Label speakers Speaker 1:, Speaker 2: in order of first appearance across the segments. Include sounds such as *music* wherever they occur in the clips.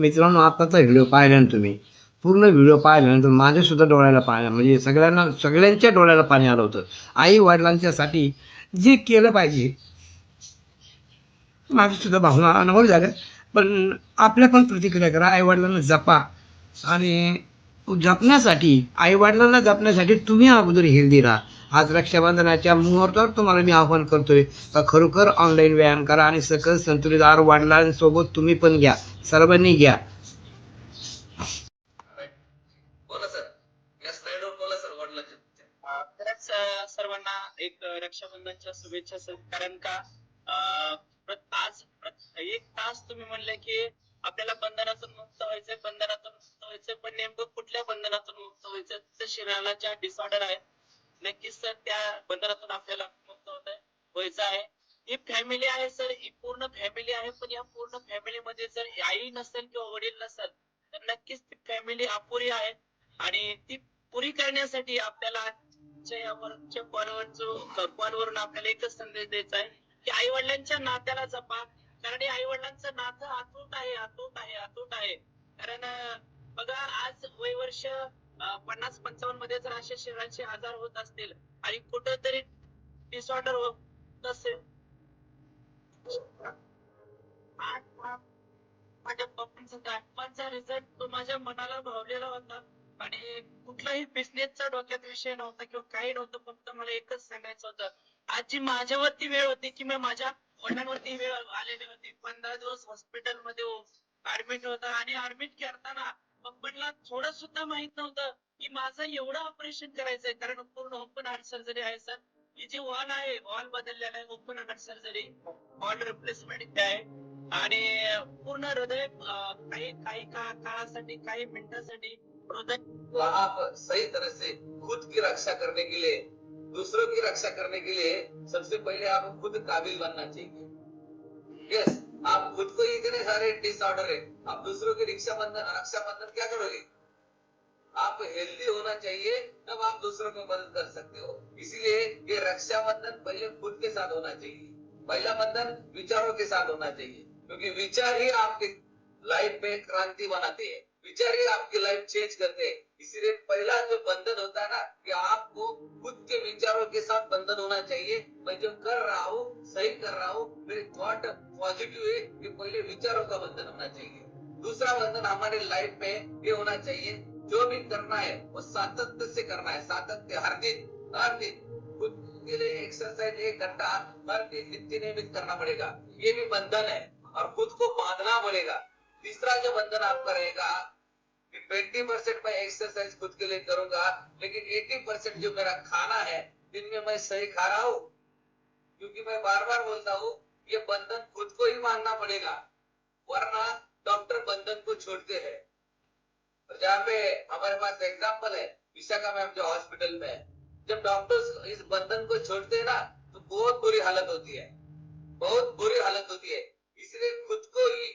Speaker 1: मित्रांनो आत्ताचा व्हिडिओ पाहिला ना तुम्ही? पूर्ण व्हिडिओ पाहिल्यानंतर माझ्या सुद्धा डोळ्याला पाणी म्हणजे सगळ्यांना सगळ्यांच्या डोळ्याला पाणी आलं होतं. आई वडिलांच्यासाठी जे केलं पाहिजे माझ्या सुद्धा भावना अनुभव झाल्या. पण आपल्या पण प्रतिक्रिया करा. आई वडिलांना जपा. आणि जपण्यासाठी आई वडिलांना जपण्यासाठी तुम्ही अगोदर हेल्दी राहा. आज रक्षाबंधनाच्या मुहूर्तावर तुम्हाला मी आव्हान करतोय का खरोखर ऑनलाईन व्यायाम करा आणि सकल संतुलित आहार वडिलांसोबत तुम्ही पण घ्या. सर्वांनी घ्या.
Speaker 2: सर्वांना एक रक्षाबंधनच्या शुभेच्छा सर. कारण का आज एक तास तुम्ही म्हणले की आपल्याला बंधनातून मुक्त व्हायचंय बंधनातून मुक्त व्हायचंय पण नेमकं कुठल्या बंधनातून मुक्त व्हायचं तर शरीराला ज्या डिसऑर्डर आहेत नक्कीच सर त्या बंदरातून आपल्याला मुक्त होत व्हायचं आहे. ही फॅमिली आहे सर ही पूर्ण फॅमिली आहे. पण या पूर्ण फॅमिलीमध्ये जर आई नसेल किंवा वडील नसेल तर नक्कीच ती फॅमिली अपुरी आहे. आणि ती पुरी करण्यासाठी आपल्याला आजच्या कॉलवर जो कॉलवरून आपल्याला एकच संदेश द्यायचा आहे की आई वडिलांच्या नात्याला जपा. कारण आई वडिलांचं नातं अतूट आहे अतूट आहे अतूट आहे. कारण बघा आज वय वर्ष पन्नास पंचावन्नमध्ये जर असे शरीराचे आजार होत असतील आणि कुठेतरी डिसऑर्डर होत असेल माझ्या पप्पांचा दाटपांचा रिझल्ट तो माझ्या मनाला भावलेला होता. आणि कुठलाही बिझनेसचा डोक्यात विषय नव्हता किंवा काही नव्हतं फक्त मला एकच सांगायचं होतं. आजची माझ्यावरती वेळ होती की मी माझ्या वडिलांवरती वेळ आलेली होती. पंधरा दिवस हॉस्पिटलमध्ये ऍडमिट होता आणि ऍडमिट करताना पप्पांना थोडं सुद्धा माहीत नव्हतं की माझं एवढं ऑपरेशन करायचंय. कारण पूर्ण ओपन हार्ट सर्जरी आहे सर ही जी वॉल आहे वॉल बदललेला आहे open heart surgery valve replacement आहे. आणि पूर्ण हृदय काही काही का- काळासाठी काही मिनिटासाठी हृदय
Speaker 3: आप सही तरह से खुद की रक्षा करने के लिए दूसरों की रक्षा करने के लिए सबसे पहले आपको खुद काबिल बनना चाहिए। यस आप खुद को इतने सारे डिसऑर्डर है। आप दूसरों की रक्षा बंधन रक्षा बंधन क्या करोगे? आप हेल्दी होना चाहिए, तब आप दूसरों को मदद कर सकते हो। इसीलिए ये रक्षा बंधन पहले खुद के साथ होना चाहिए। पहला बंधन विचारों के साथ होना चाहिए। क्योंकि विचार ही आपके लाइफ में क्रांति बनाते हैं। विचार ही आपकी लाइफ चेंज करते हैं। इसीलिए पहला जो बंधन होता है ना, कि आपको खुद के विचारों के साथ बंधन होना चाहिए। मैं जो कर रहा हूँ, सही कर रहा हूँ, मेरे थॉट पॉजिटिव है कि पहले विचारों का बंधन होना चाहिए। दूसरा बंधन हमारे लाइफ में ये होना चाहिए, जो भी करना है, वो सातत्य से करना है। सातत्य, हर दिन हर दिन। खुद के लिए एक्सरसाइज एक घंटा, हर दिन नित्य नियमित करना पड़ेगा। ये भी बंधन है, और खुद को बांधना पड़ेगा। तीसरा जो बंधन आपका रहेगा ट्वेंटी परसेंट मैं एक्सरसाइज खुद के लिए करूँगा, लेकिन एटी परसेंट जो मेरा खाना है दिन में मैं सही खा रहा हूँ? क्योंकि मैं बार बार बोलता हूँ, ये बंधन खुद को ही मानना पड़ेगा, वरना डॉक्टर बंधन को छोड़ते हैं। और जहाँ पे हमारे पास एग्ज़ाम्पल है, विशाखा मैम जो हॉस्पिटल में है, जब डॉक्टर्स इस बंधन को छोड़ते हैं ना तो बहुत बुरी हालत होती है। बहुत बुरी हालत होती है। इसलिए खुद को ही,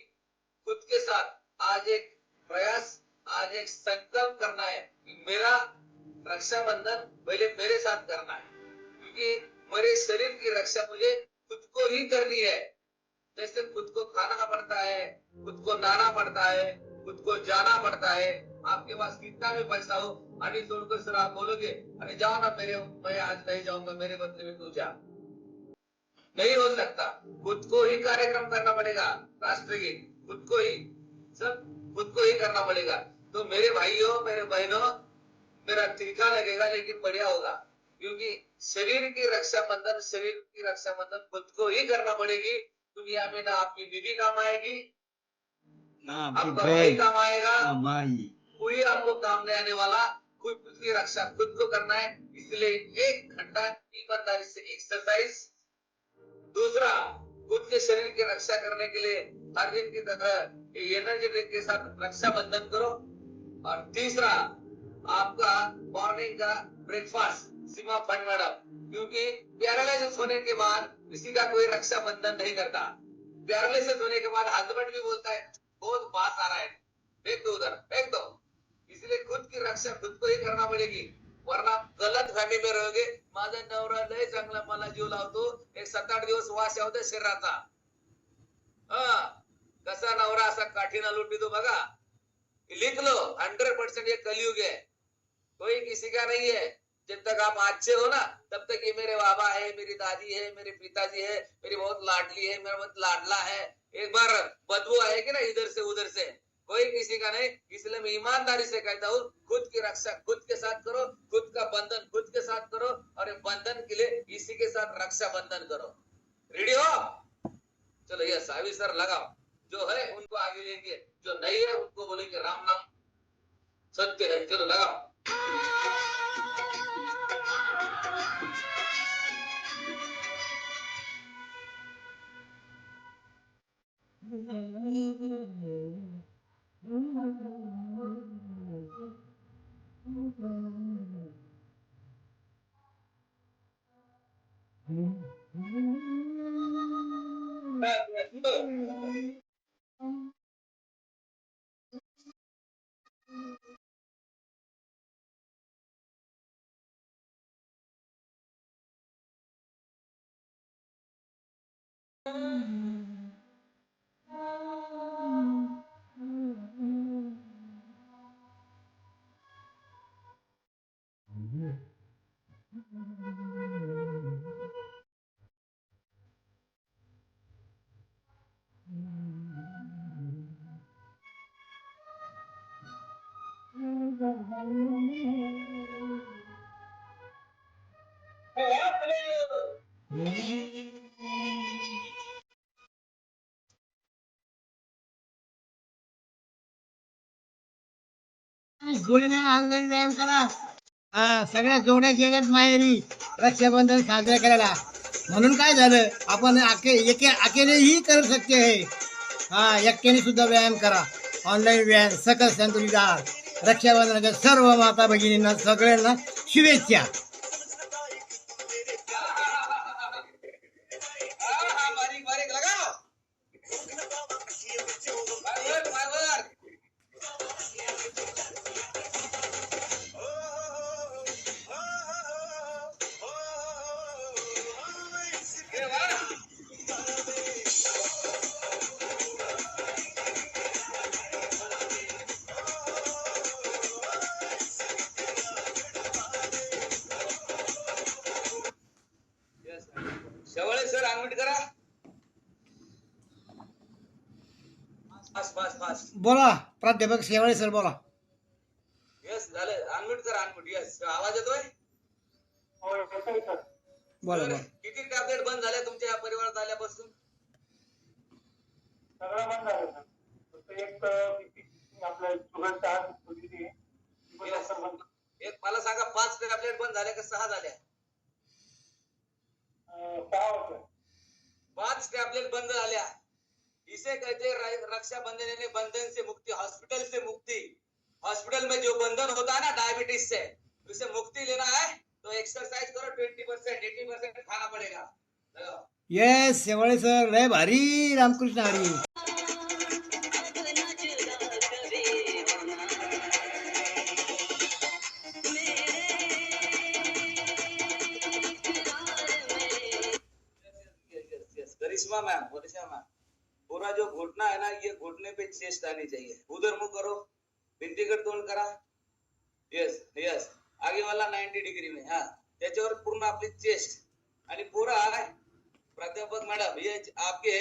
Speaker 3: खुद के साथ आज एक प्रयास आज एक संकल्प करना है। कि मेरा रक्षाबंधन पहले मेरे साथ करना है। क्योंकि मेरे शरीर की रक्षा मुझे खुद को ही करनी है। जैसे खुद को खाना पड़ता है, खुद को नहाना पड़ता है, खुद को जाना पड़ता है। आपके पास कितना भी पैसा हो आणि छोड़कर सर आप बोलोगे, अरे जाओ ना मेरे, मैं आज नहीं जाऊँगा, मेरे बदले में तू जा। नहीं हो सकता। खुद को ही कार्यक्रम करना पड़ेगा, राष्ट्र राष्ट्रगीत खुद को ही, सब खुद को ही करना पड़ेगा। तो मेरे भाइयों मेरे बहनों मेरा तीखा लगेगा लेकिन बढ़िया होगा। क्योंकि शरीर की रक्षा बंधन शरीर की रक्षा बंधन खुद को ही करना पड़ेगी। दुनिया में ना आपकी बीवी काम आएगी
Speaker 1: ना
Speaker 3: आपका भाई काम आएगा। कोई आपको काम नहीं आने वाला खुद की रक्षा खुद को करना है। इसलिए एक घंटा ईमानदारी से एक्सरसाइज दूसरा खुद के शरीर की रक्षा करने के लिए हर दिन की तरह एनर्जी के साथ रक्षा बंधन करो। और तीसरा, आपका मॉर्निंग का ब्रेकफास्ट सीमा फंड क्योंकि पैरालिसिस होने के बाद किसी का कोई रक्षा बंधन नहीं करता। पैरालिसिस होने के बाद हस्बैंड भी बोलता है, बहुत बात आ रहा है, फेंक दो उधर, फेंक दो। इसलिए खुद की रक्षा खुद को ही करना पड़ेगी, वरना गलत फॅमी में रहोगे। माझा नवरा लय चांगला मला जीव लावतो, एक सात आठ दिवस वास यावते शरीराचा। हा, कसा नवरा असा काठीना लुटितो बघा लिख लो हंड्रेड परसेंट ये कलयुग है। कोई किसी का नहीं है। जब तक आप अच्छे हो ना, तब तक ये मेरे बाबा है, मेरी दादी है, मेरे पिताजी है, मेरी बहुत लाडली है, मेरा बहुत लाडला है। एक बार बदबू आएगी ना इधर से, उधर से। कोई किसी का नहीं। इसलिए मैं ईमानदारी से कहता हूँ, खुद की रक्षा, खुद के साथ करो, खुद का बंधन, खुद के साथ करो, और बंधन के लिए इसी के साथ रक्षा बंधन करो। रेडी हो? चलो यस अभी सर लगाओ। जो है उनको आगे लेंगे जो नहीं है उनको बोलेंगे राम नाम सत्य है चलो लगाओ। *laughs* Mm-hmm.
Speaker 1: जोडीने ऑनलाईन व्यायाम करा हा सगळ्या जोड्या जगत माहेरी रक्षाबंधन साजरा करायला म्हणून काय झालं आपण अके एके अकेलेही करू शकते हे हा एकट्याने सुद्धा व्यायाम करा ऑनलाईन व्यायाम सकल संतुलिदार रक्षाबंधनाच्या सर्व माता भगिनींना सगळ्यांना शुभेच्छा
Speaker 3: बारीक बारीक लगाओ
Speaker 1: प्राध्यापक शेवाळे सर बोला.
Speaker 3: यस झालं. अनम्यूट करा अनम्यूट यस आवाज येतोय?
Speaker 1: बोला बोला.
Speaker 3: किती टॅबलेट बंद झाले तुमच्या या परिवारात आल्यापासून?
Speaker 4: सगळं बंद झालं सर. फक्त एक आपलं शुगर
Speaker 3: मला सांगा पाच टॅबलेट बंद झाल्या का सहा झाल्या? पांच टैबलेट बंद झाल्या. इसे कहते हैं र- रक्षाबंधन यानी बंधन से मुक्ति हॉस्पिटल से मुक्ति हॉस्पिटल में जो बंधन होता है ना डायबिटीज़ से उसे मुक्ति लेना है तो एक्सरसाइज करो ट्वेंटी परसेंट एटी परसेंट खाना पड़ेगा
Speaker 1: येस शेवाळे सर लय भारी रामकृष्ण हरी.
Speaker 3: करिश्मा मैम करिश्मा मैम पूरा जो घुटना है ना ये घुटने पे चेस्ट आनी चाहिए। उधर मुंह करो भिंतीकडे तोंड करा। यस यस आगे वाला 90 डिग्री में हाँ। त्याच्यावर पूर्ण आपली चेस्ट आणि पूरा प्राध्यापक मैडम ये आपके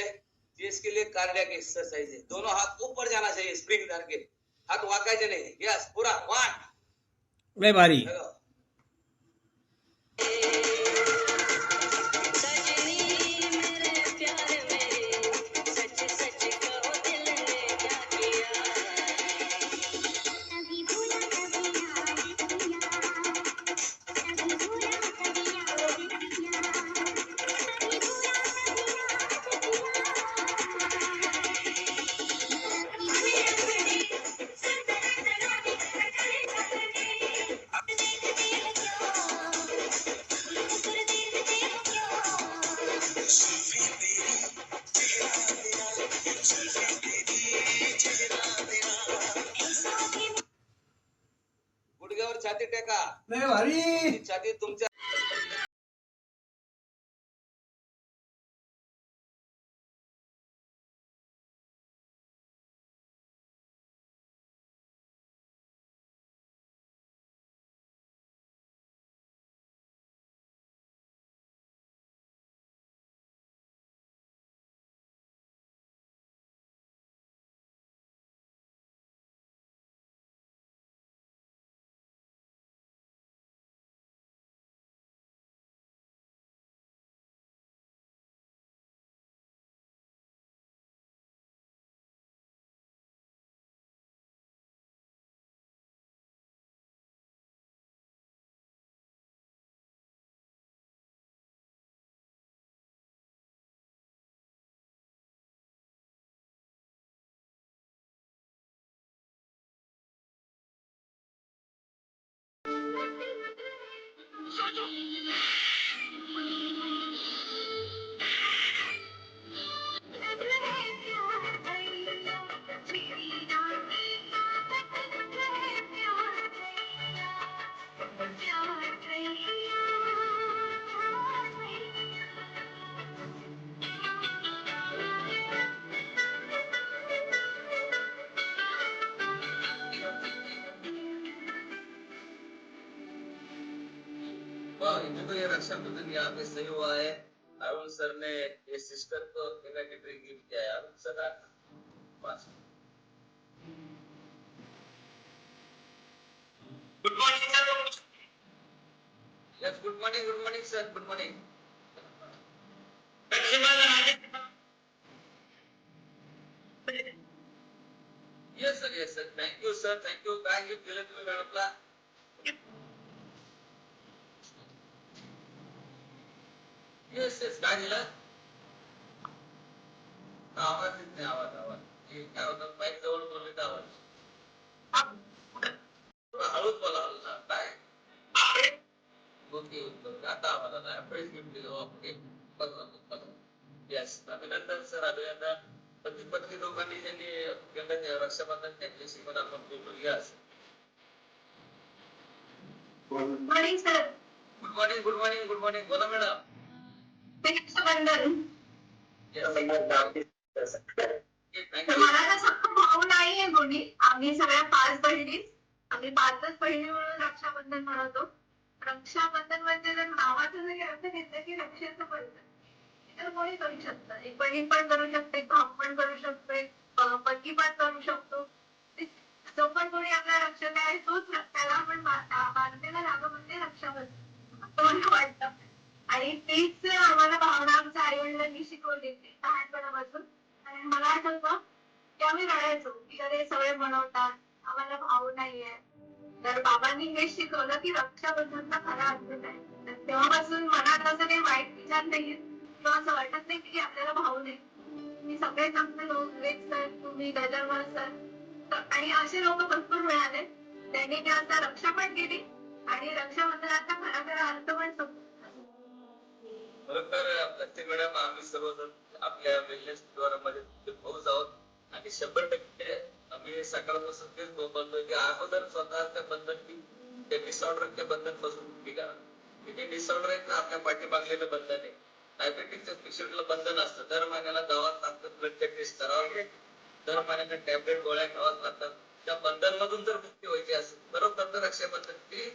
Speaker 3: चेस्ट के लिए कार्डियक एक्सरसाइज है। दोनों हाथ ऊपर जाना चाहिए स्प्रिंग धर के हाथ वाकायचे नहीं. यस पूरा. वन
Speaker 1: लय भारी.
Speaker 3: Satu. Satu. इनमें तो ये रक्षाबंधन यहाँ पे सही हुआ है। अरुण सर ने ये सिस्टर को ड्रिंक गिफ्ट किया है। Arun sir bus
Speaker 2: good morning sir
Speaker 3: yes good morning good morning sir good morning yes sir yes sir thank you sir thank you काय गिफ्ट दिलं तुम्ही मॅडमला येस येस काय दिलं आवाज येत नाही आवाज आवाज हे काय होतं माईक जवळ बोलले तर आवाज थोडं हळूच बोला हळूच हा, काय ओके ओके आता आम्हाला ना फ्रेश गिफ्ट दिलं ओके येस अभिनंदन सर अभिनंदन पती पत्नी दोघांनी त्यांनी केलं रक्षाबंधन त्यांच्याशी पण आपण बोलू yes
Speaker 5: good morning sir
Speaker 3: good morning good morning good morning बोला madam
Speaker 5: Raksha Bandhan
Speaker 3: yes thank you
Speaker 5: मला ना भाऊ नाहीये कोणी. आम्ही सगळ्या पाच बहिणी. आम्ही पाचच बहिणी म्हणून रक्षाबंधन मनवतो रक्षाबंधन म्हणजे जर नावाचं जरी अर्थ घेतलं की रक्षाचं बंधन तर कोणी करू शकतं. एक बहीण पण करू शकते भाऊ पण करू शकते पती पण करू शकतो. जो पण कोणी आपला रक्षक आहे तोच त्याला आपण बा- बांधलेला म्हणजे रक्षाबंधन. तो मला वाटतं आणि तीच आम्हाला भावना आमच्या आई वडिलांनी शिकवली होती लहानपणापासून आणि की आम्ही रडायचो. की अरे सगळे बनवतात आम्हाला भाऊ नाहीये. तर बाबांनी हे शिकवलं की रक्षाबंधनचा खरा अर्थ काय तर तेव्हापासून मनात असं काही वाईट विचार नाहीये. किंवा असं वाटत नाही की आपल्याला भाऊ नाही. मी सगळेच आमचे लोक वेग सर तुम्ही गजरवर सर आणि असे लोक भरपूर मिळाले. त्यांनी त्यांचा रक्षा पण केली. आणि रक्षाबंधनाचा खरा खरा अर्थ पण समजला
Speaker 3: खरं तर प्रत्येक वेळेला आम्ही सर्वजण आपल्या वेलनेस मध्ये पाऊस आहोत. आणि शंभर टक्के आम्ही सकाळपासून तेच बोलतोय की अगोदर स्वतःच्या बंधन की ते डिसऑर्डरच्या बंधनपासून मुक्ती करा की डिसऑर्डर आहेत ना आपल्या पाठीमागलेलं बंधन आहे. डायबेटिकच्या पेशंटला बंधन असतं. दर महिन्याला दवाच लागतात ब्लडच्या टेस्ट करावं दर महिन्याला टॅबलेट गोळ्या खावाच लागतात. त्या बंधन मधून जर मुक्ती व्हायची असेल बरोबर रक्षाबंधन ती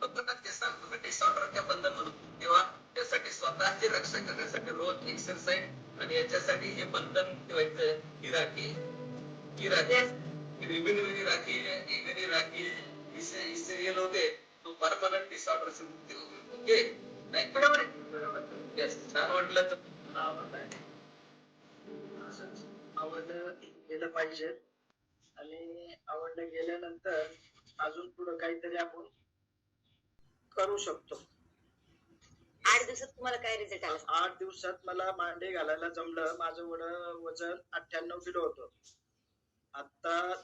Speaker 3: फक्त ते सांगतो मी डिसऑर्डरच्या बंधन म्हणून. तेव्हा त्यासाठी स्वतःची रक्षा करण्यासाठी रोज एक्सरसाइज आणि याच्यासाठी हे बंधन ठेवायचं ही राखी ही राखी रिबिन राखी इगरी राखी सिरियल होते. तो परमनंट डिसऑर्डर से मुक्ती होगी ओके नाही
Speaker 5: बरोबर आहे,
Speaker 3: येस छान वाटलं तर.
Speaker 6: आवडलं गेलं पाहिजे. आणि आवडलं गेल्यानंतर अजून पुढं काहीतरी आपण करू शकतो.
Speaker 7: आठ दिवसात तुम्हाला काय रिझल्ट आला?
Speaker 6: आठ दिवसात मला मांडे घालायला जमलं. माझं वड वजन अठ्ठ्याण्णव किलो होतं. आता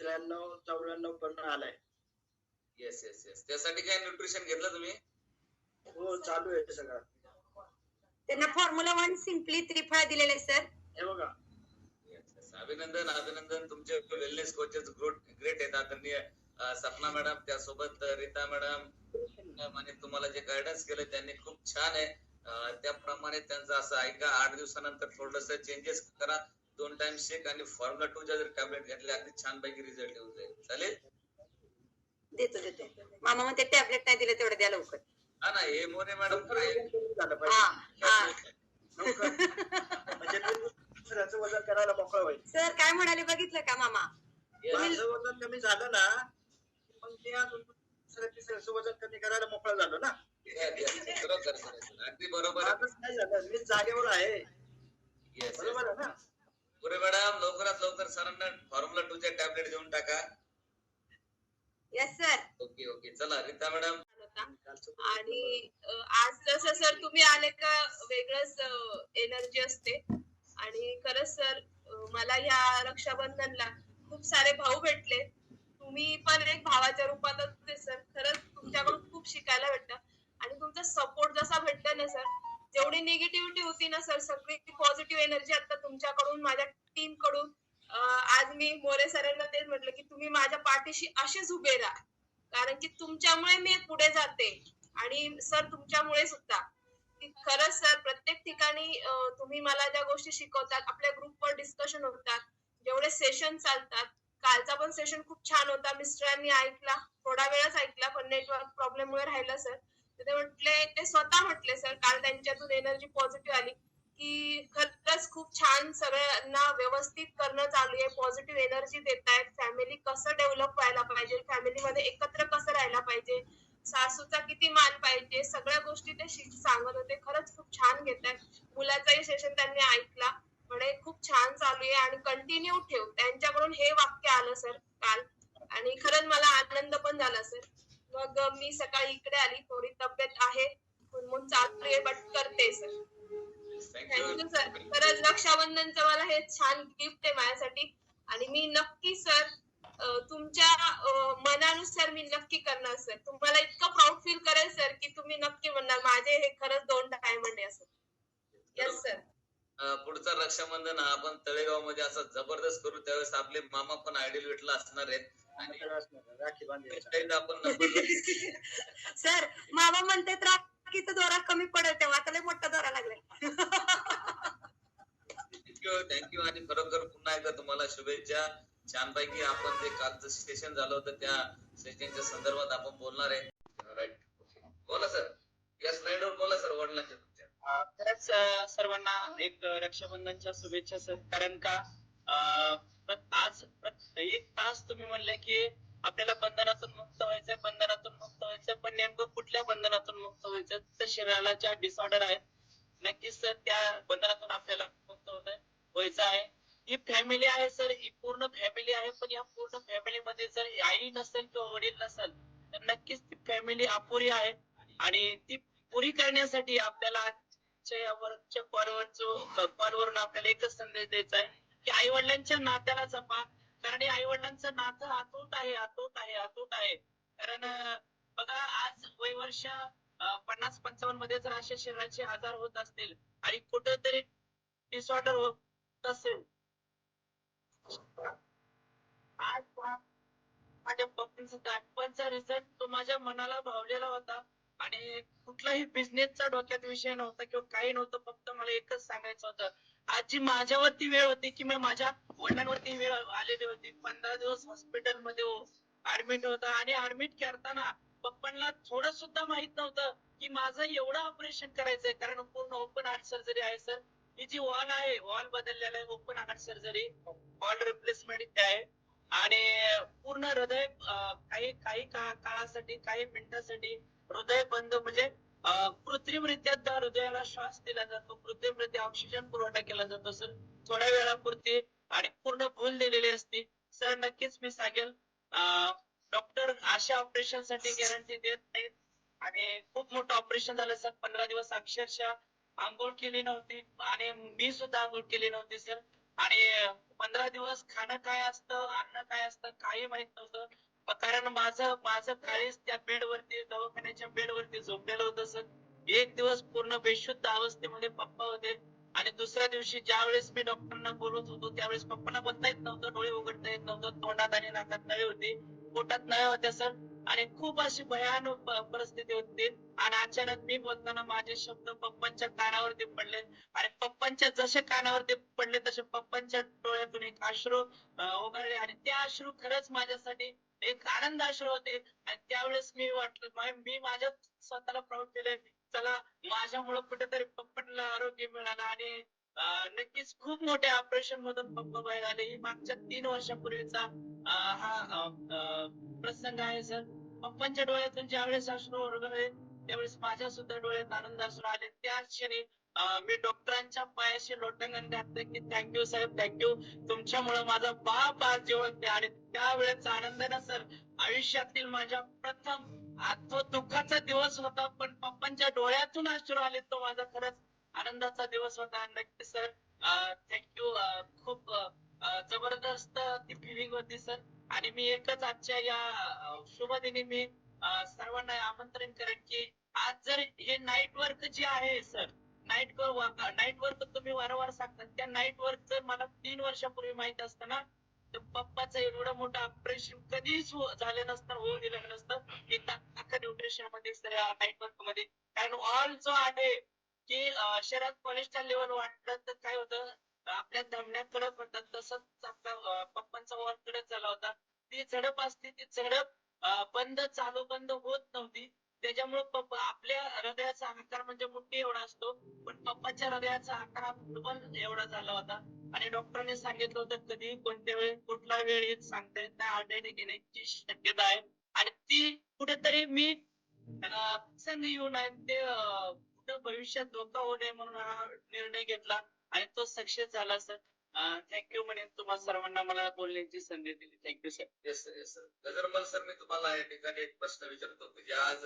Speaker 6: त्र्याण्णव चौऱ्याण्णव पण आलाय.
Speaker 3: येस येस येस त्यासाठी काय न्यूट्रिशन घेतलं तुम्ही?
Speaker 6: हो चालू आहे सगळं.
Speaker 7: त्यांना फॉर्म्युला वन सिम्पली त्रिफळा दिलेले सर
Speaker 6: हे बघा.
Speaker 3: अभिनंदन अभिनंदन. तुमचे वेलनेस कोचेस ग्रेट आहेत. आदरणीय सपना मॅडम त्यासोबत रीता मॅडम आणि तुम्हाला जे गायडन्स केलं त्यांनी खूप छान आहे. अं, त्याप्रमाणे त्यांचं असं ऐका आठ दिवसानंतर थोडस चेंजेस करा. दोन टाइम शेक आणि फॉर्म्युला टूच्या जर टॅबलेट घेतल्या अगदी छान पैकी रिझल्ट येऊन जाईल. चालेल?
Speaker 7: देतो देतो. मामा म्हणते टॅबलेट नाही दिले तेवढं द्या लवकर.
Speaker 3: हा ना हे मोरे मॅडम
Speaker 6: झालं पाहिजे. म्हणजे वजन करायला मोकळं होईल.
Speaker 7: सर काय म्हणाले बघितलं का मामा?
Speaker 6: वजन कमी झालं ना मग मी अजून दुसऱ्या तिसऱ्याचं वजन कमी करायला मोकळा झालो ना.
Speaker 3: अगदी बरोबर
Speaker 6: नाही झालं मी जागेवर आहे. बरोबर आहे ना?
Speaker 3: मोरे मॅडम लवकरात लवकर सरांना फॉर्म्युला टूच्या टॅबलेट देऊन टाका.
Speaker 7: येस सर
Speaker 3: ओके ओके चला रीता मॅडम.
Speaker 8: आणि अ, आज तसं सर तुम्ही आले का वेगळंच एनर्जी असते. आणि खरंच सर मला या रक्षाबंधनला खूप सारे भाऊ भेटले. तुम्ही पण एक भावाच्या रूपातच सर खरंच तुमच्याकडून खूप शिकायला भेटतं आणि तुमचा सपोर्ट जसा भेटला ना सर जेवढी निगेटिव्हिटी होती ना सर सगळी पॉझिटिव्ह एनर्जी आता तुमच्याकडून माझ्या टीमकडून आज मी मोरे सरांना तेच म्हटलं की तुम्ही माझ्या पाठीशी असेच उभे राहा. कारण की तुमच्यामुळे मी पुढे जाते. आणि सर तुमच्यामुळे सुद्धा. खरंच सर प्रत्येक ठिकाणी तुम्ही मला ज्या गोष्टी शिकवतात आपल्या ग्रुपवर डिस्कशन होतात जेवढे सेशन चालतात कालचा पण सेशन खूप छान होता. मिस्टरांनी ऐकला. थोडा वेळच ऐकला पण नेटवर्क प्रॉब्लेम मुळे राहिलं सर ते म्हटले ते स्वतः म्हटले सर काल त्यांच्यातून एनर्जी पॉझिटिव्ह आली. की खरंच खूप छान सगळ्यांना व्यवस्थित करणं चालू आहे. पॉझिटिव्ह एनर्जी देत आहेत फॅमिली कसं डेव्हलप व्हायला पाहिजे? फॅमिलीमध्ये एकत्र कसं राहायला पाहिजे? सासूचा किती मान पाहिजे? सगळ्या गोष्टी ते सांगत होते. खरंच खूप छान घेत आहेत मुलाचाही सेशन त्यांनी ऐकला. म्हणे खूप छान चालू आहे आणि कंटिन्यू ठेव. त्यांच्याकडून हे वाक्य आलं सर काल. आणि खरंच मला आनंद पण झाला सर मग मी सकाळी इकडे आली. थोडी तब्येत आहे. म्हणून चालू आहे बट करते सर थँक्यू सर खरंच रक्षाबंधनचं मला हे छान गिफ्ट आहे माझ्यासाठी. आणि मी नक्की सर तुमच्या मनानुसार मी नक्की करणार सर तुम्हाला इतकं प्राऊड फील करेल सर की तुम्ही नक्की म्हणणार. माझे हे खरंच दोन डायमंड आहे असं येस सर
Speaker 3: पुढचा रक्षाबंधन हा आपण तळेगावमध्ये असा जबरदस्त करू. त्यावेळेस आपले मामा पण आयडियल भेटला असणार आहेत. आणि आपण *laughs*
Speaker 7: सर मामा म्हणते राखीचा दोरा कमी पडेल तेव्हा. आता लय मोठा दोरा लागलाय.
Speaker 3: थँक्यू थँक्यू आणि खरोखर पुन्हा एकदा तुम्हाला शुभेच्छा. छानपैकी आपण जे कालचं सेशन झालं होतं त्या सेशनच्या संदर्भात आपण बोलणार आहे. राईट बोला सर या स्लाइडवर बोला सर वडिलांच्या
Speaker 2: खरंच सर्वांना एक रक्षाबंधनच्या शुभेच्छा सर. कारण का आज एक तास तुम्ही म्हणले की आपल्याला बंधनातून मुक्त व्हायचंय बंधनातून मुक्त व्हायचंय पण नेमकं कुठल्या बंधनातून मुक्त व्हायचं तर शरीराला ज्या डिसऑर्डर आहेत नक्कीच सर त्या बंधनातून आपल्याला मुक्त होत व्हायचं आहे. ही फॅमिली आहे सर ही पूर्ण फॅमिली आहे पण या पूर्ण फॅमिलीमध्ये जर आई नसेल किंवा वडील नसेल तर नक्कीच ती फॅमिली अपुरी आहे. आणि ती पुरी करण्यासाठी आपल्याला आजच्या या वरच्या कॉलवर कॉलवरून आपल्याला एकच संदेश द्यायचा आहे की आई वडिलांच्या नात्याला जपा. कारण आई वडिलांचं नातं अतूट आहे अतूट आहे अतूट आहे. कारण बघा आज वय वर्ष पन्नास पंचावन्नमध्ये जर अशा शरीराचे आजार होत असतील आणि कुठेतरी डिसऑर्डर होत असेल. आज पहा, माझ्या पप्पांचा रिझल्ट तो माझ्या मनाला भावलेला होता. आणि कुठलाही बिझनेसचा डोक्यात विषय नव्हता किंवा काही नव्हतं फक्त मला एकच सांगायचं होतं. आजी माझ्यावरती वेळ होती की मी माझ्या वडिलांवरती वेळ आलेली होती. पंधरा दिवस हॉस्पिटलमध्ये हो, ऍडमिट होता. आणि ऍडमिट करताना पप्पांना थोडं सुद्धा माहीत नव्हतं की माझं एवढं ऑपरेशन करायचंय. कारण पूर्ण ओपन हार्ट सर्जरी आहे सर ही जी वॉल आहे वॉल बदललेला आहे open heart surgery valve replacement आहे. आणि पूर्ण हृदय काही काही काळासाठी काही मिनिटासाठी हृदय बंद म्हणजे कृत्रिमरित्या त्या हृदयाला श्वास दिला जातो. कृत्रिमरित्या ऑक्सिजन पुरवठा केला जातो सर. थोड्या वेळापुरती आणि पूर्ण भूल दिलेली असते. सर नक्कीच मी सांगेल डॉक्टर अशा ऑपरेशनसाठी गॅरंटी देत नाहीत. आणि खूप मोठं ऑपरेशन झालं सर. पंधरा दिवस अक्षरशः आंघोळ केली नव्हती आणि मी सुद्धा आंघोळ केली नव्हती सर. आणि पंधरा दिवस खाणं काय असतं अन्न काय असतं काही माहीत नव्हतं. कारण माझं माझं काळीच त्या बेडवरती दवाखान्याच्या बेडवरती झोपलेलं होतं सर. एक दिवस पूर्ण बेशुद्ध अवस्थेमध्ये पप्पा होते. आणि दुसऱ्या दिवशी ज्या वेळेस मी डॉक्टरांना बोलत होतो त्यावेळेस पप्पांना बोलता येत नव्हतं डोळे उघडता येत नव्हतं तोंडात आणि नाकात नळे होते. पोटात नळे होत्या सर. आणि खूप अशी भयानक परिस्थिती होती. आणि अचानक मी बोलताना माझे शब्द पप्पांच्या कानावरती पडले. आणि पप्पांच्या जसे कानावरती पडले तसे पप्पांच्या डोळ्यातून एक अश्रू उघडले आणि ते अश्रू खरंच माझ्यासाठी एक आनंद अश्रू होते. आणि त्यावेळेस मी वाटलं मी माझ्या स्वतःला प्राऊड केले चला माझ्यामुळे कुठेतरी पप्पांना आरोग्य मिळालं. आणि नक्कीच खूप मोठ्या ऑपरेशन मधून पप्पा बाहेर आले. ही मागच्या तीन वर्षापूर्वीचा हा अं, प्रसंग आहे सर. पप्पांच्या डोळ्यातून ज्यावेळेस अश्रू ओरगळे त्यावेळेस माझ्या सुद्धा डोळ्यात आनंद अश्रू आले. त्याच क्षणी मी डॉक्टरांच्या पायाशी लोटांगण घातलं की थँक्यू साहेब थँक्यू तुमच्यामुळे माझा बाप आज जिवंत आहे. आणि त्यावेळेचा आनंदाने सर आयुष्यातील माझ्या प्रथम तो दुःखाचा दिवस होता पण पप्पांच्या डोळ्यातून अश्रू आले तो माझा खरंच आनंदाचा दिवस होता. नक्की सर थँक्यू खूप जबरदस्त ती फिलिंग होती सर. आणि मी एकच आजच्या या शुभ दिनी मी सर्वांना आमंत्रण करेन की आज जर हे नाईट वर्क जे आहे सर नाईट नाईट वर्क तुम्ही वारंवार सांगता त्या नाईट वर्क जर मला तीन वर्षापूर्वी माहीत असतं ना तर पप्पाचं एवढं मोठं ऑपरेशन कधीच हो, झालं नसतं होऊ दिलं नसतं की अख्खा न्यूट्रिशनमध्ये नाईट वर्कमध्ये. कारण ऑल जो आहे की शहरात शरीरात कोलेस्ट्रॉल लेवल वाढलं तर काय होतं आपल्या धमन्या कडक तसंच आपल्या पप्पांचा वॉल झाला होता. ती झडप असते ती झडप बंद चालू बंद होत नव्हती. त्याच्यामुळे पप्पा आपल्या हृदयाचा आकार म्हणजे मुठ्ठी एवढा असतो पण पप्पाच्या हृदयाचा आकार हा फुटबॉल एवढा झाला होता. आणि डॉक्टरांनी सांगितलं होतं कधी कोणत्या वेळी कुठला वेळ सांगता येत नाही आढळणे घेण्याची शक्यता आहे. आणि ती कुठेतरी मी संधी येऊन आहे ते कुठं भविष्यात धोका होऊ नये म्हणून हा निर्णय घेतला. आणि तो सक्सेस झाला सर. थँक्यू म्हणे तुम्हाला सर्वांना मला बोलण्याची संधी दिली. Thank you sir
Speaker 3: yes yes sir Gajarmal sir मी तुम्हाला या ठिकाणी एक प्रश्न विचारतो. म्हणजे आज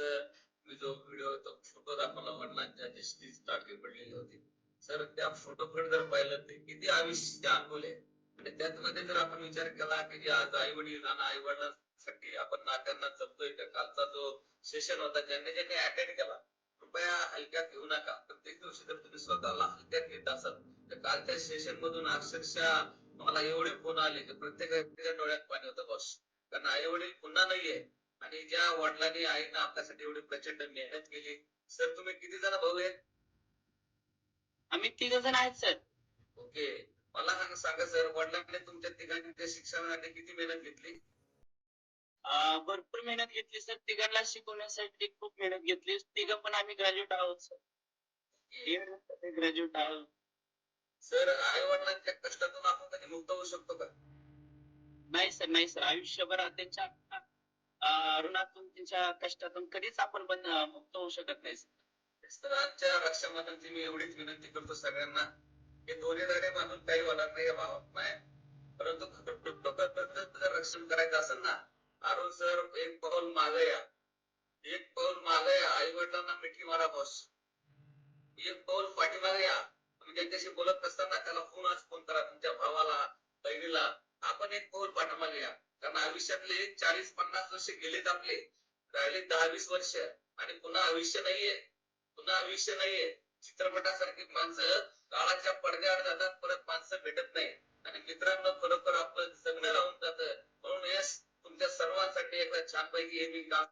Speaker 3: मी जो व्हिडिओ तो फोटो दाखवला वडिलांच्या जे टाकी पडलेली होती. सर त्या फोटोकडे जर पाहिलं ते किती आयुष्य अनुभवले आणि त्यामध्ये जर आपण विचार केला की जे आज आई वडील आई वडिलांसाठी आपण नात्यांना जपतोय त्या कालचा जो सेशन होता ज्यांनी जे काही अटेंड केला कृपया हलक्यात घेऊ नका. प्रत्येक दिवशी जर तुम्ही स्वतःला हलक्यात घेत असाल तर कालच्या सेशन मधून अक्षरशः मला एवढे फोन आले की प्रत्येक व्यक्तीच्या डोळ्यात पाणी होतं बॉस. कारण आई वडील पुन्हा नाहीये. आणि ज्या वडिलांनी आईनं आपल्यासाठी एवढी प्रचंड मेहनत केली सर तुम्ही किती जण भाऊ आहेत?
Speaker 2: आम्ही तिघ जण आहेत सर.
Speaker 3: ओके. मला सांगा सांगा सर वडिलांनी तुमच्या तिघांच्या शिक्षणासाठी किती मेहनत घेतली?
Speaker 2: भरपूर मेहनत घेतली सर. तिघांना शिकवण्यासाठी खूप मेहनत घेतली. तिघं पण आम्ही ग्रॅज्युएट आहोत सर. ग्रॅज्युएट आहोत.
Speaker 3: सर आई वडिलांच्या कष्टातून आपण कधी मुक्त होऊ शकतो का
Speaker 2: नाही सर नाही सर आयुष्यभर त्यांच्या ऋणातून त्यांच्या कष्टातून कधीच आपण मुक्त होऊ शकत नाही सर
Speaker 3: आजच्या रक्षाबंधनची मी एवढीच विनंती करतो सगळ्यांना. की दोन्ही धडे बांधून काही होणार नाही या नाही परंतु रक्षण करायचं असेल ना अरुण सर एक पाऊल मागे या. एक पाऊल मागे या. आई वडिलांना मिठी मारा बॉस एक पाऊल पाठीमागे या. म्हणजे तुम्ही बोलत नसताना त्याला फोन आज फोन करा तुमच्या भावाला बहिणीला आपण एक पाऊल पाठीमागे या. कारण आयुष्यातले चाळीस पन्नास वर्ष गेलेत आपले. राहिले दहा वीस वर्ष आणि पुन्हा आयुष्य नाहीये. पुन्हा आयुष्य नाहीये. चित्रपटासारखी माणसं काळाच्या पडद्याआड जातात परत माणसं भेटत नाही. आणि मित्रांनो खरोखर आपलं जगणं राहून जात. म्हणून यस तुमच्या सर्वांसाठी एकदा छानपैकी हे मी काम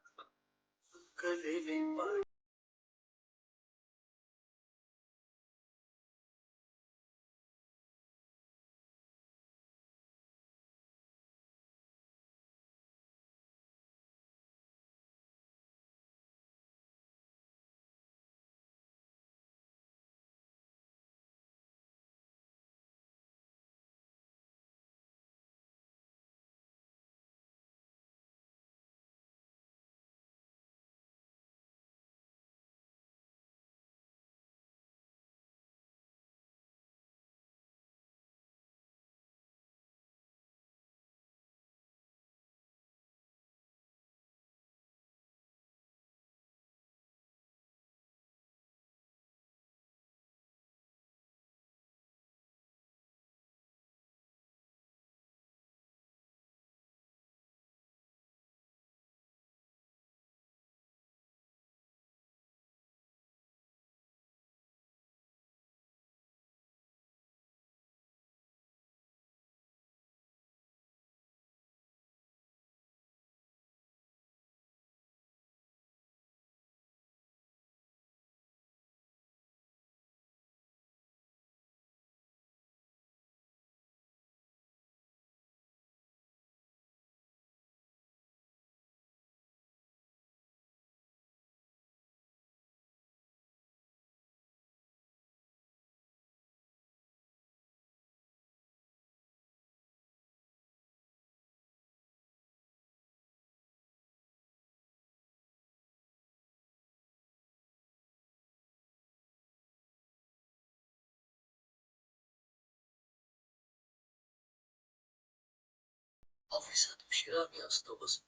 Speaker 9: ऑफिसात उशिरा मी असतो बस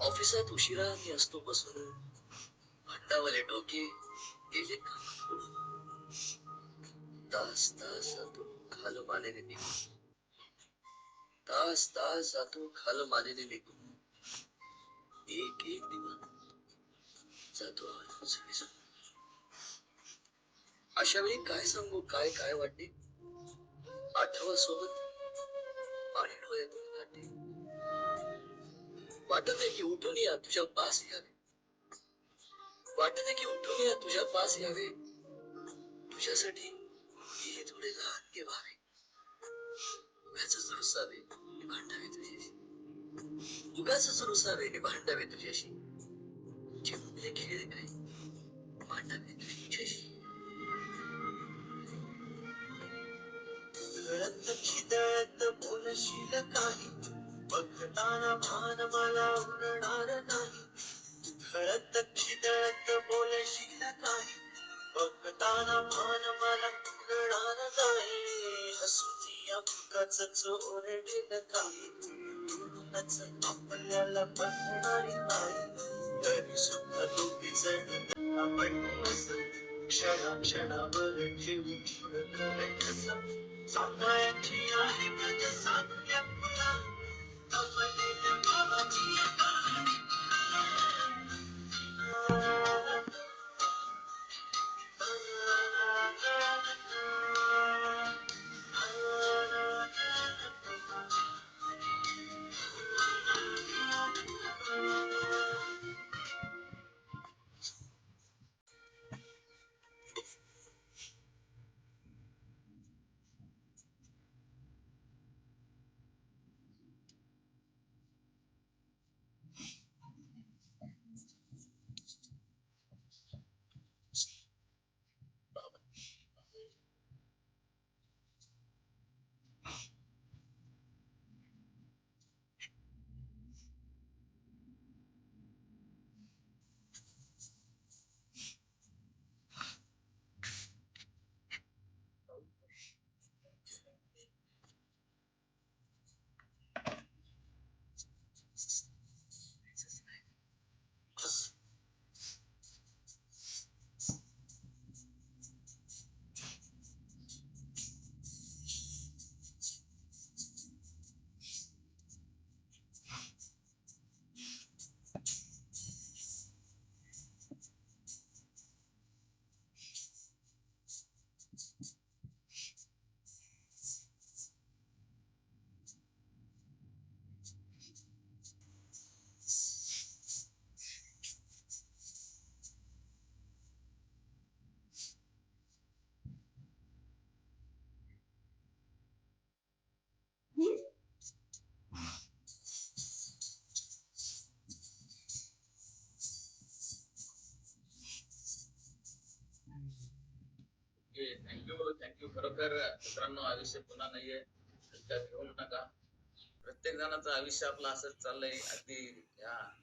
Speaker 9: ऑफिसात उशिरा मी असतो बसून भांडावले डोके गेले तास तास खाल मानेने निघून तास तास जातो खाल मानेने निघून एक एक दिवस जातो आवाज अशा वेळी काय सांगू काय काय वाटते आठवा सोबत पाणी डोळ्यातून वाटत आहे की उठून या तुझ्या पास यावे. वाटत आहे की उठून या तुझ्या पास यावे. तुझ्यासाठी हे थोडे लहान के व्हावे. उगाच रुसावे आणि भांडावे तुझ्याशी. उगाच रुसावे आणि भांडावे तुझ्याशी. चिमुकले खेळ काय भांडावे. घळत खिदळत बोलशील काही? बघताना भान मला उरणार नाही. घळत खिदळत बोलशील काही? बघताना भान मला उरणार नाही. हसुती अक्काच चोरडेल काही. म्हणूनच आपल्याला बघणारी नाही. तरी सुद्धा दोघी जण आपण क्षणा क्षणावर ठेवून Somewhere to your hip the sun, yeah, Don't forget the poverty and
Speaker 3: thank you thank you खरोखर मित्रांनो आयुष्य पुन्हा नाहीये. त्यात घेऊ नका. प्रत्येक जणाचं आयुष्य आपलं असंच चाललंय. अगदी या